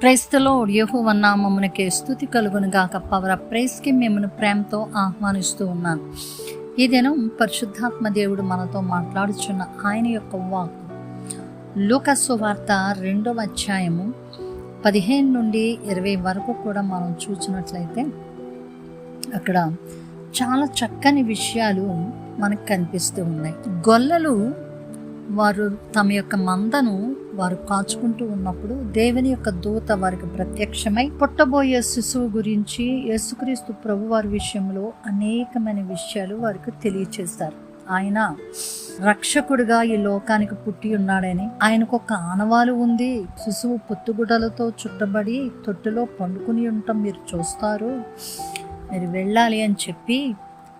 క్రైస్తలో యహో నామమునకే స్థుతి కలుగును గాక. పవర్ ప్రైస్కి మిమ్మల్ని ప్రేమతో ఆహ్వానిస్తూ ఉన్నాను. ఈ దినం పరిశుద్ధాత్మ దేవుడు మనతో మాట్లాడుచున్న ఆయన యొక్క వాక్ లూకస్సు వార్త రెండవ అధ్యాయము పదిహేను నుండి ఇరవై వరకు కూడా మనం చూసినట్లయితే అక్కడ చాలా చక్కని విషయాలు మనకు కనిపిస్తూ ఉన్నాయి. గొల్లలు వారు తమ యొక్క మందను వారు కాచుకుంటూ ఉన్నప్పుడు దేవుని యొక్క దూత వారికి ప్రత్యక్షమై పుట్టబోయే శిశువు గురించి యేసుక్రీస్తు ప్రభు వారి విషయంలో అనేకమైన విషయాలు వారికి తెలియచేస్తారు ఆయన రక్షకుడిగా ఈ లోకానికి పుట్టి ఉన్నాడని ఆయనకు ఒక ఆనవాలు ఉంది. శిశువు పొత్తుగుడలతో చుట్టబడి తొట్టులో పండుకుని ఉండటం మీరు చూస్తారు. మీరు వెళ్ళాలి అని చెప్పి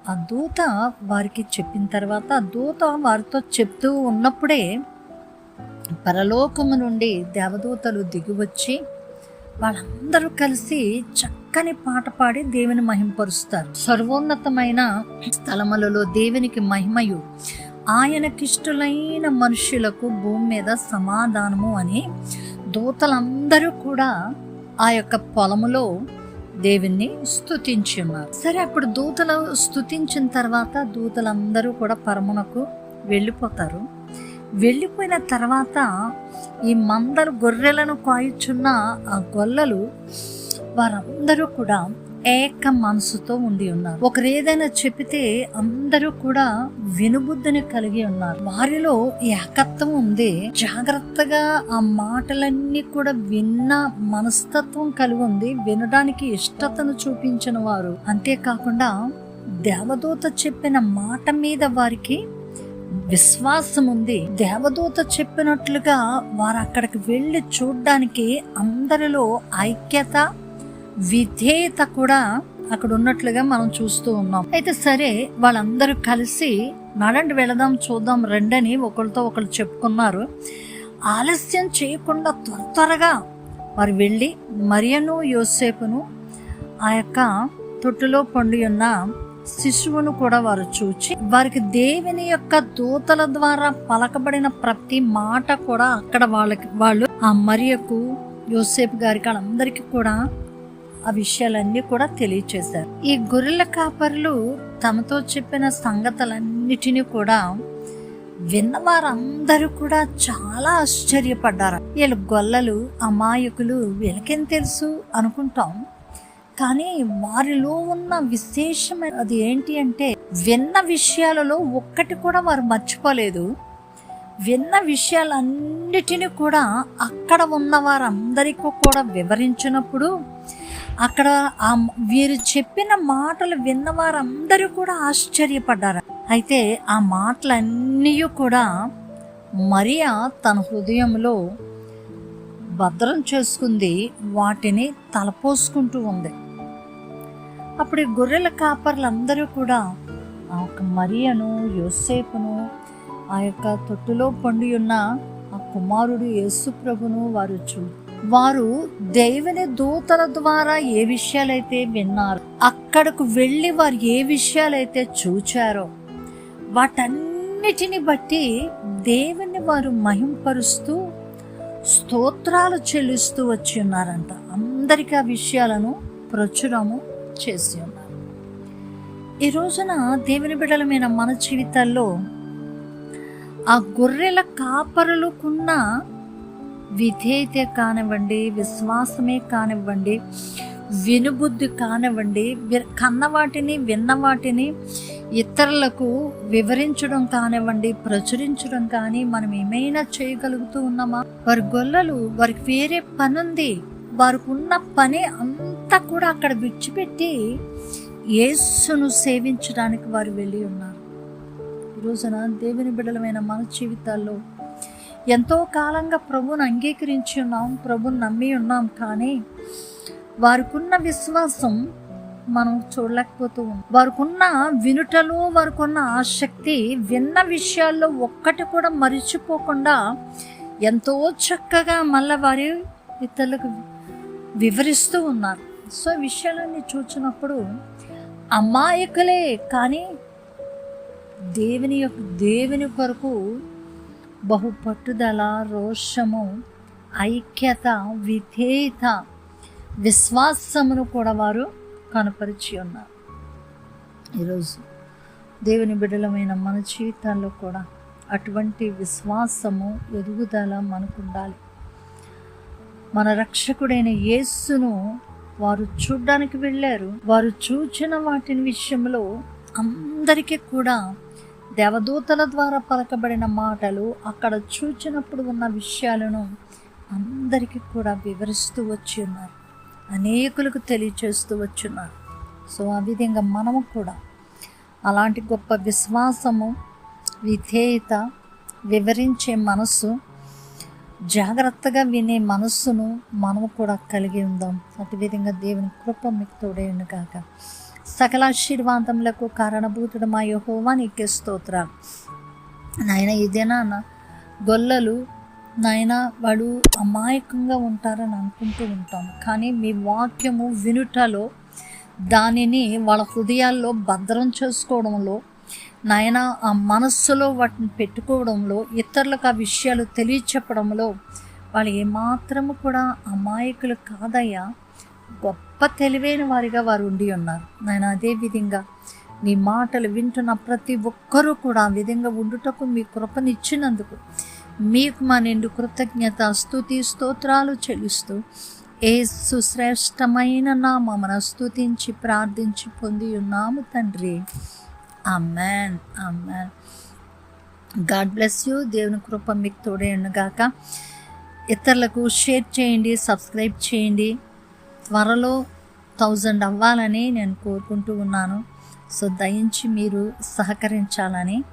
ఆ దూత వారికి చెప్పిన తర్వాత ఆ దూత వారితో చెప్తూ ఉన్నప్పుడే పరలోకము నుండి దేవదూతలు దిగివచ్చి వాళ్ళందరూ కలిసి చక్కని పాట పాడి దేవుని మహింపరుస్తారు. సర్వోన్నతమైన స్థలములలో దేవునికి మహిమయు. ఆయనకిష్టులైన మనుషులకు భూమి మీద సమాధానము అని దూతలందరూ కూడా ఆ యొక్క పొలములో దేవుణ్ణి స్థుతించున్నారు సరే అప్పుడు దూతలు స్తుతించిన తర్వాత దూతలందరూ కూడా పరమునకు వెళ్ళిపోతారు. వెళ్ళిపోయిన తర్వాత ఈ మందరు గొర్రెలను కాయుచున్న ఆ గొల్లలు వారందరూ కూడా ఏక మనసుతో ఉండి ఉన్నారు. ఒకరు ఏదైనా చెప్పితే అందరూ కూడా వినుబుద్ధిని కలిగి ఉన్నారు. వారిలో ఏకత్వం ఉంది. జాగ్రత్తగా ఆ మాటలన్నీ కూడా విన్న మనస్తత్వం కలిగి ఉంది. వినడానికి ఇష్టతను చూపించిన వారు. అంతేకాకుండా దేవదూత చెప్పిన మాట మీద వారికి విశ్వాసం ఉంది దేవదూత చెప్పినట్లుగా వారు అక్కడికి వెళ్ళి చూడ్డానికి అందరిలో ఐక్యత విధేయత కూడా అక్కడ ఉన్నట్లుగా మనం చూస్తూ ఉన్నాం. అయితే సరే వాళ్ళందరూ కలిసి నడండి వెళదాం చూద్దాం రండని ఒకరితో ఒకరు చెప్పుకున్నారు. ఆలస్యం చేయకుండా త్వర త్వరగా వారు వెళ్ళి మరియను యోసేపును ఆ యొక్క తొట్టులో పండి ఉన్న శిశువును కూడా వారు చూచి వారికి దేవుని యొక్క దూతల ద్వారా పలకబడిన ప్రతి మాట కూడా అక్కడ వాళ్ళకి వాళ్ళు ఆ మరియకు యోసేపు గారికి వాళ్ళందరికీ కూడా ఆ విషయాలన్నీ కూడా తెలియచేశారు. ఈ గొర్రెల కాపరులు తమతో చెప్పిన సంగతులన్నిటినీ కూడా విన్న వారందరూ కూడా చాలా ఆశ్చర్యపడ్డారు. వీళ్ళు గొల్లలు అమాయకులు వీళ్ళకేం తెలుసు అనుకుంటాం. కానీ వారిలో ఉన్న విశేషమైన అది ఏంటి అంటే విన్న విషయాలలో ఒక్కటి కూడా వారు మర్చిపోలేదు. విన్న విషయాలన్నిటిని కూడా అక్కడ ఉన్న వారందరికీ కూడా వివరించినప్పుడు అక్కడ ఆ వీరు చెప్పిన మాటలు విన్న వారందరూ కూడా ఆశ్చర్యపడ్డారు. అయితే ఆ మాటలన్నీ కూడా మరియా తన హృదయంలో భద్రం చేసుకుంది వాటిని తలపోసుకుంటూ ఉంది. అప్పుడు ఈ గొర్రెల కాపర్లందరూ కూడా ఆ యొక్క మరియను యోసేపును ఆ యొక్క తొట్టులో పండి ఉన్న ఆ కుమారుడు యేసు ప్రభును వారు చూ వారు దేవుని దూతల ద్వారా ఏ విషయాలైతే విన్నారు అక్కడకు వెళ్ళి వారు ఏ విషయాలైతే చూచారో వాటన్నిటిని బట్టి దేవుని వారు మహింపరుస్తూ స్తోత్రాలు చెల్లిస్తూ వచ్చి ఉన్నారంట. అందరికీ ఆ విషయాలను ప్రచురము చేసి ఉన్నారు ఈ రోజున దేవుని బిడ్డలమైన మన జీవితాల్లో ఆ గొర్రెల కాపరులకున్న విధేయత కానివ్వండి విశ్వాసమే కానివ్వండి వినుబుద్ధి కానివ్వండి కన్న వాటిని ఇతరులకు వివరించడం కానివ్వండి ప్రచురించడం కానీ మనం ఏమైనా చేయగలుగుతూ ఉన్నామా? వారి గొల్లలు వారికి వేరే పని ఉంది వారికి ఉన్న పని అంతా కూడా అక్కడ విడిచిపెట్టి యేసును సేవించడానికి వారు వెళ్ళి ఉన్నారు. ఈరోజున రోజున దేవుని బిడ్డలమైన మన జీవితాల్లో ఎంతో కాలంగా ప్రభుని అంగీకరించి ఉన్నాం ప్రభుని నమ్మి ఉన్నాం కానీ వారికున్న విశ్వాసం మనం చూడలేకపోతూ ఉన్నాం. వారికున్న వినుటలో వారికున్న ఆసక్తి విన్న విషయాల్లో ఒక్కటి కూడా మరిచిపోకుండా ఎంతో చక్కగా మళ్ళీ వారి ఇతరులకు వివరిస్తూ ఉన్నారు. సో విషయాలన్నీ చూసినప్పుడు అమాయకులే కానీ దేవుని యొక్క దేవుని కొరకు బహు పట్టుదల రోషము ఐక్యత విధేయత విశ్వాసమును కూడా వారు కనపరిచి ఉన్నారు. ఈరోజు దేవుని బిడ్డలమైన మన జీవితాల్లో కూడా అటువంటి విశ్వాసము ఎదుగుదల మనకు ఉండాలి. మన రక్షకుడైన యేస్సును వారు చూడ్డానికి వెళ్ళారు. వారు చూచిన వాటిని విషయంలో అందరికీ కూడా దేవదూతల ద్వారా పలకబడిన మాటలు అక్కడ చూచినప్పుడు ఉన్న విషయాలను అందరికీ కూడా వివరిస్తూ వచ్చి ఉన్నారు. అనేకులకు తెలియచేస్తూ వచ్చున్నారు సో ఆ విధంగా మనము కూడా అలాంటి గొప్ప విశ్వాసము విధేయత వివరించే మనసు జాగ్రత్తగా వినే మనస్సును మనము కూడా కలిగి ఉందాం. అటు విధంగా దేవుని కృప మీకు తోడేను కాక సకల ఆశీర్వాదములకు కారణభూతుడు మా యహోవా నీకే స్తోత్రాలు నాయన ఇదేనా గొల్లలు నాయన వాడు అమాయకంగా ఉంటారని అనుకుంటూ ఉంటాం. కానీ మీ వాక్యము వినుటలో దానిని వాళ్ళ హృదయాల్లో భద్రం చేసుకోవడంలో నాయన ఆ మనస్సులో వాటిని పెట్టుకోవడంలో ఇతరులకు ఆ విషయాలు తెలియచెప్పడంలో వాళ్ళు ఏమాత్రము కూడా అమాయకులు కాదయ్యా. గొప్ప తెలివైన వారిగా వారు ఉండి ఉన్నారు. నాయన అదే విధంగా మీ మాటలు వింటున్న ప్రతి ఒక్కరూ కూడా ఆ విధంగా ఉండుటకు మీ కృపనిచ్చినందుకు మీకు మా నిండు కృతజ్ఞత స్థుతి స్తోత్రాలు చెల్లిస్తూ ఏ సుశ్రేష్టమైన నామమున స్థుతించి ప్రార్థించి పొంది ఉన్నాము తండ్రి. Amen amen God bless you దేవుని కృప మీకు తోడే ఉండగాక. ఇతరులకు షేర్ చేయండి సబ్స్క్రైబ్ చేయండి. త్వరలో థౌజండ్ అవ్వాలని నేను కోరుకుంటూ ఉన్నాను. సో దయించి మీరు సహకరించాలని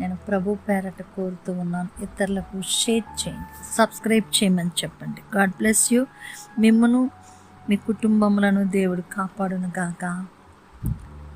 నేను ప్రభు పేరట కోరుతూ ఉన్నాను. ఇతరులకు షేర్ చేయండి సబ్స్క్రైబ్ చేయమని చెప్పండి. గాడ్ బ్లెస్ యూ మిమ్మను మీ కుటుంబములను దేవుడు కాపాడును గాక